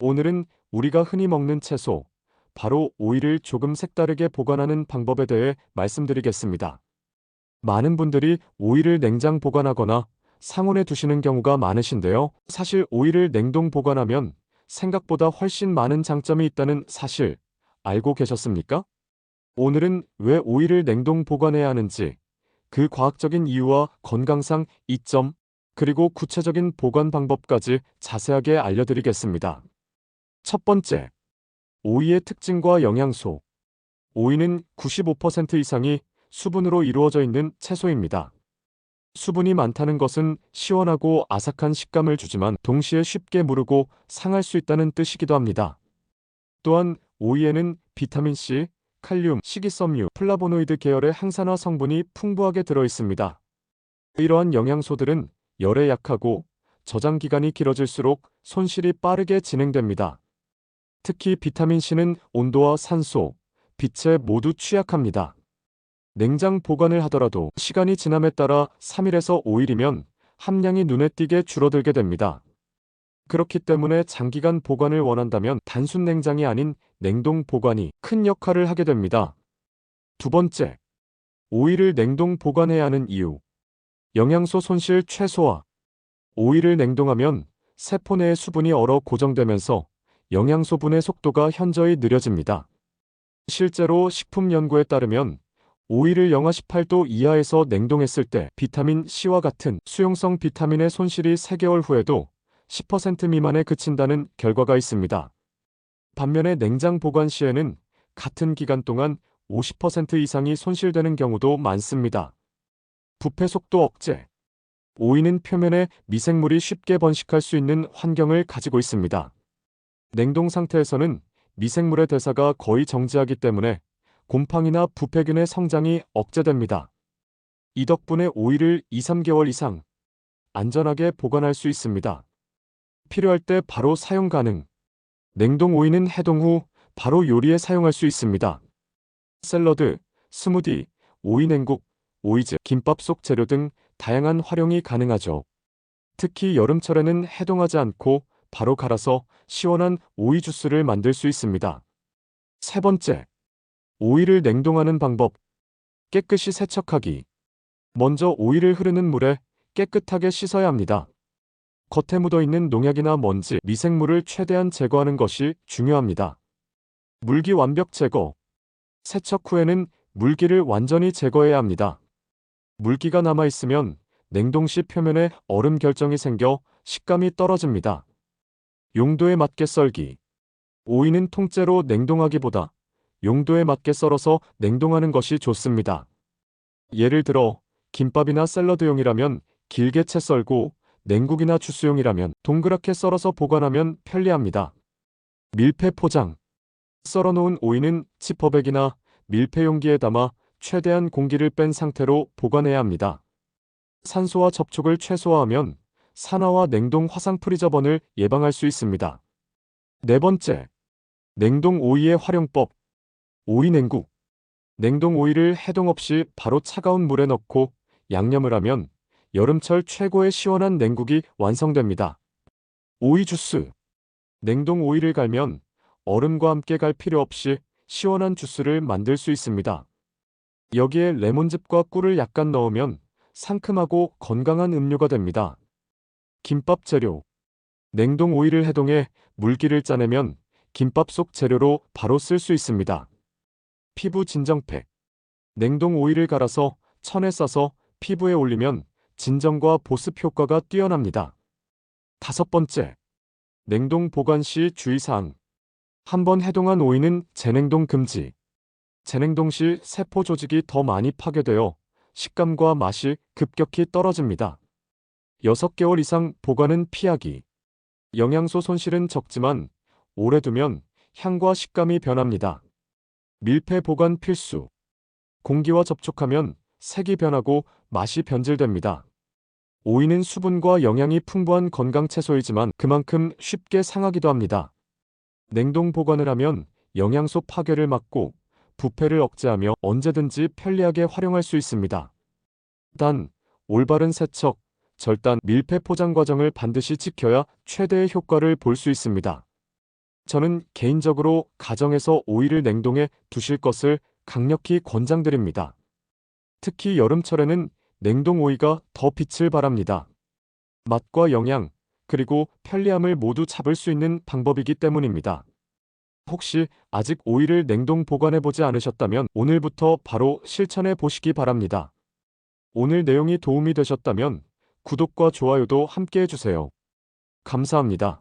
오늘은 우리가 흔히 먹는 채소, 바로 오이를 조금 색다르게 보관하는 방법에 대해 말씀드리겠습니다. 많은 분들이 오이를 냉장 보관하거나 상온에 두시는 경우가 많으신데요. 사실 오이를 냉동 보관하면 생각보다 훨씬 많은 장점이 있다는 사실 알고 계셨습니까? 오늘은 왜 오이를 냉동 보관해야 하는지, 그 과학적인 이유와 건강상 이점, 그리고 구체적인 보관 방법까지 자세하게 알려드리겠습니다. 첫 번째, 오이의 특징과 영양소. 오이는 95% 이상이 수분으로 이루어져 있는 채소입니다. 수분이 많다는 것은 시원하고 아삭한 식감을 주지만 동시에 쉽게 무르고 상할 수 있다는 뜻이기도 합니다. 또한 오이에는 비타민C, 칼륨, 식이섬유, 플라보노이드 계열의 항산화 성분이 풍부하게 들어 있습니다. 이러한 영양소들은 열에 약하고 저장 기간이 길어질수록 손실이 빠르게 진행됩니다. 특히 비타민C는 온도와 산소, 빛에 모두 취약합니다. 냉장 보관을 하더라도 시간이 지남에 따라 3일에서 5일이면 함량이 눈에 띄게 줄어들게 됩니다. 그렇기 때문에 장기간 보관을 원한다면 단순 냉장이 아닌 냉동 보관이 큰 역할을 하게 됩니다. 두 번째, 오이를 냉동 보관해야 하는 이유. 영양소 손실 최소화. 오이를 냉동하면 세포 내의 수분이 얼어 고정되면서 영양소 분해 속도가 현저히 느려집니다. 실제로 식품 연구에 따르면 오이를 영하 18도 이하에서 냉동했을 때 비타민 C와 같은 수용성 비타민의 손실이 3개월 후에도 10% 미만에 그친다는 결과가 있습니다. 반면에 냉장 보관 시에는 같은 기간 동안 50% 이상이 손실되는 경우도 많습니다. 부패 속도 억제. 오이는 표면에 미생물이 쉽게 번식할 수 있는 환경을 가지고 있습니다. 냉동 상태에서는 미생물의 대사가 거의 정지하기 때문에 곰팡이나 부패균의 성장이 억제됩니다. 이 덕분에 오이를 2, 3개월 이상 안전하게 보관할 수 있습니다. 필요할 때 바로 사용 가능. 냉동 오이는 해동 후 바로 요리에 사용할 수 있습니다. 샐러드, 스무디, 오이 냉국, 오이즈, 김밥 속 재료 등 다양한 활용이 가능하죠. 특히 여름철에는 해동하지 않고 바로 갈아서 시원한 오이 주스를 만들 수 있습니다. 세 번째, 오이를 냉동하는 방법. 깨끗이 세척하기. 먼저 오이를 흐르는 물에 깨끗하게 씻어야 합니다. 겉에 묻어 있는 농약이나 먼지, 미생물을 최대한 제거하는 것이 중요합니다. 물기 완벽 제거. 세척 후에는 물기를 완전히 제거해야 합니다. 물기가 남아 있으면 냉동 시 표면에 얼음 결정이 생겨 식감이 떨어집니다. 용도에 맞게 썰기. 오이는 통째로 냉동하기보다 용도에 맞게 썰어서 냉동하는 것이 좋습니다. 예를 들어 김밥이나 샐러드용이라면 길게 채 썰고 냉국이나 주스용이라면 동그랗게 썰어서 보관하면 편리합니다. 밀폐 포장. 썰어놓은 오이는 지퍼백이나 밀폐 용기에 담아 최대한 공기를 뺀 상태로 보관해야 합니다. 산소와 접촉을 최소화하면 산화와 냉동 화상 프리저번을 예방할 수 있습니다. 네 번째, 냉동 오이의 활용법. 오이 냉국. 냉동 오이를 해동 없이 바로 차가운 물에 넣고 양념을 하면 여름철 최고의 시원한 냉국이 완성됩니다. 오이 주스. 냉동 오이를 갈면 얼음과 함께 갈 필요 없이 시원한 주스를 만들 수 있습니다. 여기에 레몬즙과 꿀을 약간 넣으면 상큼하고 건강한 음료가 됩니다. 김밥 재료. 냉동 오이를 해동해 물기를 짜내면 김밥 속 재료로 바로 쓸 수 있습니다. 피부 진정팩. 냉동 오이를 갈아서 천에 싸서 피부에 올리면 진정과 보습 효과가 뛰어납니다. 다섯 번째. 냉동 보관 시 주의사항. 한번 해동한 오이는 재냉동 금지. 재냉동 시 세포 조직이 더 많이 파괴되어 식감과 맛이 급격히 떨어집니다. 6개월 이상 보관은 피하기. 영양소 손실은 적지만 오래 두면 향과 식감이 변합니다. 밀폐 보관 필수. 공기와 접촉하면 색이 변하고 맛이 변질됩니다. 오이는 수분과 영양이 풍부한 건강 채소이지만 그만큼 쉽게 상하기도 합니다. 냉동 보관을 하면 영양소 파괴를 막고 부패를 억제하며 언제든지 편리하게 활용할 수 있습니다. 단, 올바른 세척, 절단, 밀폐 포장 과정을 반드시 지켜야 최대의 효과를 볼 수 있습니다. 저는 개인적으로 가정에서 오이를 냉동해 두실 것을 강력히 권장드립니다. 특히 여름철에는 냉동 오이가 더 빛을 발합니다. 맛과 영양, 그리고 편리함을 모두 잡을 수 있는 방법이기 때문입니다. 혹시 아직 오이를 냉동 보관해 보지 않으셨다면 오늘부터 바로 실천해 보시기 바랍니다. 오늘 내용이 도움이 되셨다면 구독과 좋아요도 함께 해주세요. 감사합니다.